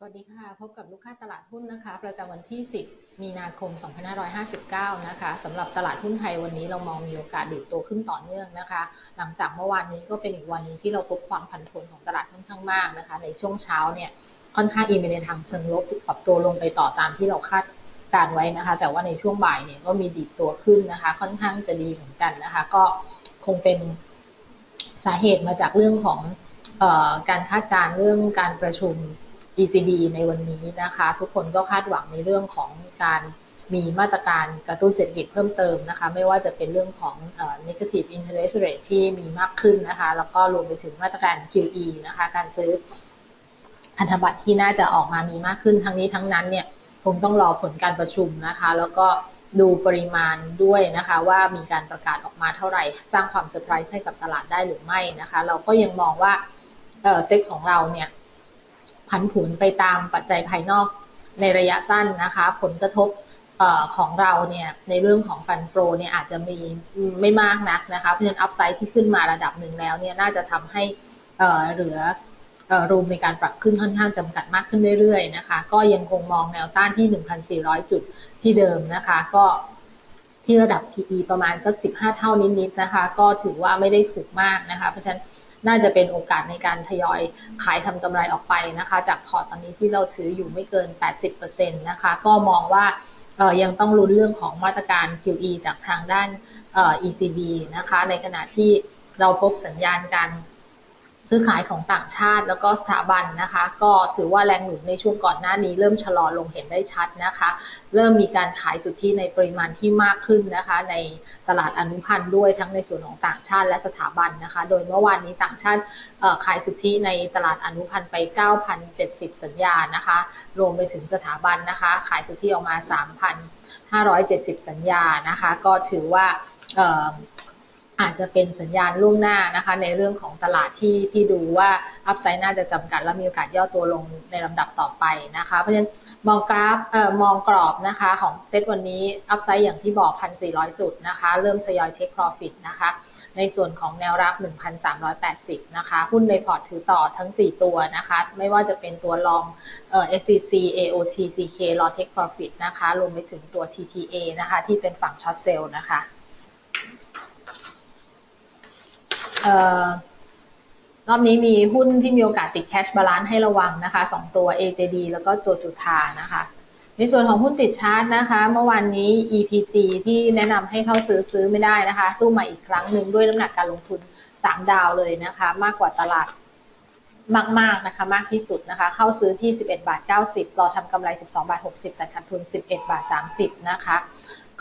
สวัสดีค่ะ พบกับลูกค้าตลาดหุ้นนะคะ ประจำวันที่ 10 มีนาคม 2559 นะคะสำหรับตลาดหุ้นไทยวันนี้เรามองมีโอกาสดีดตัวขึ้นต่อเนื่องนะคะ หลังจากเมื่อวานนี้ก็เป็นอีกวันนึงที่เราพบความผันผวนของตลาดค่อนข้างมากนะคะ ในช่วงเช้าเนี่ยค่อนข้างอินไปในทางเชิงลบปรับตัวลงไปต่อตามที่เราคาดการไว้นะคะ แต่ว่าในช่วงบ่ายเนี่ยก็มีดีดตัวขึ้นนะคะ ค่อนข้างจะดีเหมือนกันนะคะ ก็คงเป็นสาเหตุมาจากเรื่องของการคาดการเรื่องการประชุม ECB ในวันนี้นะคะ ทุกคนก็คาดหวังในเรื่องของการมีมาตรการกระตุ้นเศรษฐกิจเพิ่มเติมนะคะ ไม่ว่าจะเป็นเรื่องของ negative interest rate ที่มีมากขึ้นนะคะ แล้วก็รวมไปถึงมาตรการ QE นะคะ การซื้อพันธบัตรที่น่าจะออกมามีมากขึ้นทั้งนี้ทั้งนั้นเนี่ยคงต้องรอผลการประชุมนะคะ แล้วก็ดูปริมาณด้วยนะคะ ว่ามีการประกาศออกมาเท่าไหร่ สร้างความเซอร์ไพรส์ให้กับตลาดได้หรือไม่นะคะ เราก็ยังมองว่าเซ็ตของเราเนี่ย ผันผวนไปตามปัจจัยภายนอกในระยะสั้นนะคะ ผลกระทบของเราเนี่ยในเรื่องของฟันโฟเนี่ยอาจจะมีไม่มากนักนะคะ เพราะฉะนั้นอัพไซด์ที่ขึ้นมาระดับหนึ่งแล้วเนี่ยน่าจะทำให้เหลือรูมในการปรับขึ้นค่อนข้างจำกัดมากขึ้นเรื่อยๆนะคะ ก็ยังคงมองแนวต้านที่ 1,400 จุดที่เดิมนะคะ ก็ที่ระดับ PE ประมาณสัก 15 เท่านิดๆนะคะ ก็ถือว่าไม่ได้ถูกมากนะคะ เพราะฉะนั้น น่าจะเป็นโอกาสในการทยอยขายทำกำไรออกไปนะคะ จากพอร์ตตอนนี้ที่เราถืออยู่ไม่เกิน 80%นะคะ ก็มองว่ายังต้องลุ้นเรื่องของมาตรการ QE จากทางด้าน ECB นะคะ ในขณะที่เราพบสัญญาณการ ซื้อขายของต่างชาติแล้วก็สถาบันนะคะ ก็ถือว่าแรงหนุนในช่วงก่อนหน้านี้ เริ่มชะลอลงเห็นได้ชัดนะคะ เริ่มมีการขายสุทธิในปริมาณที่มากขึ้นนะคะ ในตลาดอนุพันธ์ด้วยทั้งในส่วนของต่างชาติและสถาบันนะคะ โดยเมื่อวานนี้ต่างชาติขายสุทธิในตลาดอนุพันธ์ไป 9,070 สัญญานะคะ รวมไปถึงสถาบันนะคะ ขายสุทธิออกมา 3,570 สัญญานะคะ ก็ถือว่า อาจจะเป็นสัญญาณล่วงหน้านะคะ ในเรื่องของตลาดที่ที่ดูว่าอัพไซด์น่าจะจำกัดและมีโอกาสย่อตัวลงในลำดับต่อไปนะคะ เพราะฉะนั้นมองกราฟเอ่อมองกรอบนะคะของเซตวันนี้อัพไซด์อย่างที่บอก 1,400 จุดนะคะ เริ่มทยอยเทคโปรฟิตนะคะ ในส่วนของแนวรับ 1,380 นะคะ หุ้นในพอร์ตถือต่อทั้ง 4 ตัวนะคะ ไม่ว่าจะเป็นตัวลองเอ่อ SCC AOT CK รอ Take Profit นะคะรวมไปถึงตัว TTA นะคะ ที่เป็นฝั่งช็อตเซลล์นะคะ รอบนี้มีหุ้นที่มีโอกาสติดแคชบาลานซ์ให้ระวังนะคะสองตัว AJD แล้วก็ตัวจุธานะคะในส่วนของหุ้นติดชาร์จนะคะ เมื่อวานนี้ EPG ที่แนะนำให้เข้าซื้อซื้อไม่ได้นะคะ สู้มาอีกครั้งหนึ่งด้วยน้ำหนักการลงทุน 3 ดาวเลยนะคะ มากกว่าตลาดมากๆนะคะ มากที่สุดนะคะ เข้าซื้อที่ 11 บาท 90 รอทำกำไร 12 บาท 60 แต่ขาดทุน 11 บาท 30 นะคะ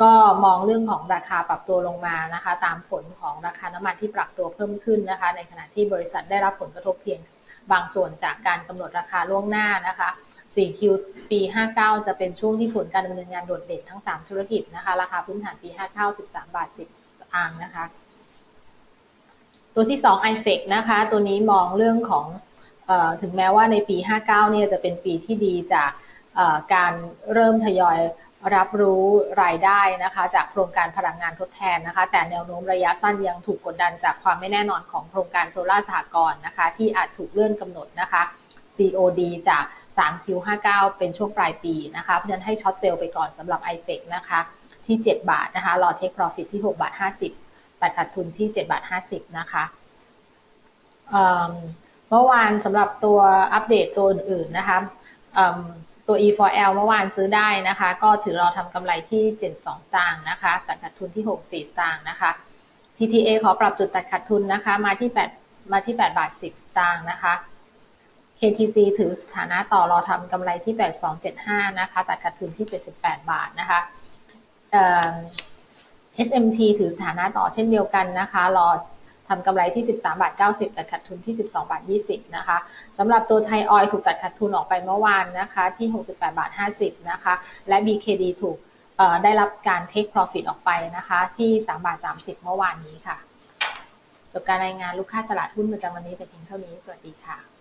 ก็มองเรื่องของราคาปรับตัวลงมานะคะ ตามผลของราคาน้ำมันที่ปรับตัวเพิ่มขึ้นนะคะ ในขณะที่บริษัทได้รับผลกระทบเพียงบางส่วนจากการกำหนดราคาล่วงหน้านะคะ 4Q ปี 59 จะเป็นช่วงที่ผลการดำเนินงานโดดเด่นทั้ง 3 ธุรกิจนะคะ ราคาพื้นฐานปี 59 13 บาท 10สตางค์นะคะ ตัวที่ 2 i f e c นะคะ ตัวนี้มองเรื่องของออถึงแม้ว่าในปี 59 เนี่ยจะเป็นปีที่ดีจากการเริ่มทยอย รับรู้รายได้นะคะ จากโครงการพลังงานทดแทนนะคะ แต่แนวโน้มระยะสั้นยังถูกกดดันจากความไม่แน่นอนของโครงการโซลาร์สหกรณ์นะคะ ที่อาจถูกเลื่อนกำหนดนะคะ COD จาก 3Q59 เป็นช่วงปลายปีนะคะ เพราะฉะนั้นให้ช็อตเซลล์ไปก่อนสำหรับ i f e c นะคะ ที่ 7 บาทนะคะ รอเทคโปรฟิตที่ 6 บาท 50แต่ขาดทุนที่ 7 บาท 50 นะคะเมื่อวานสำหรับตัวอัปเดตตัวอื่นๆนะคะ ตัว E4L เมื่อวานซื้อได้นะคะ ก็ถือเราทำกำไรที่ 72ตางค์นะคะ ตัดขาดทุนที่ 64ตางค์นะคะ TTA ขอปรับจุดตัดขาดทุนนะคะ มาที่ 8 มาที่ 8 บาท 10 สตางค์นะคะ KTC ถือสถานะต่อรอทำกำไรที่ 8275 นะคะ ตัดขาดทุนที่ 78 บาทนะคะ SMT ถือสถานะต่อเช่นเดียวกันนะคะ รอ ทำกำไรที่ 13บาท90 แต่ขาดทุนที่ 12บาท20 นะคะสำหรับตัวไทยออยถูกตัดขาดทุนออกไปเมื่อวานนะคะที่ 68บาท50 นะคะ และ BKD ถูกได้รับการ take profit ออกไปนะคะที่3บาท30 เมื่อวานนี้ค่ะ จบการรายงานลูกค้าตลาดหุ้นประจำวันนี้แต่เพียงเท่านี้ สวัสดีค่ะ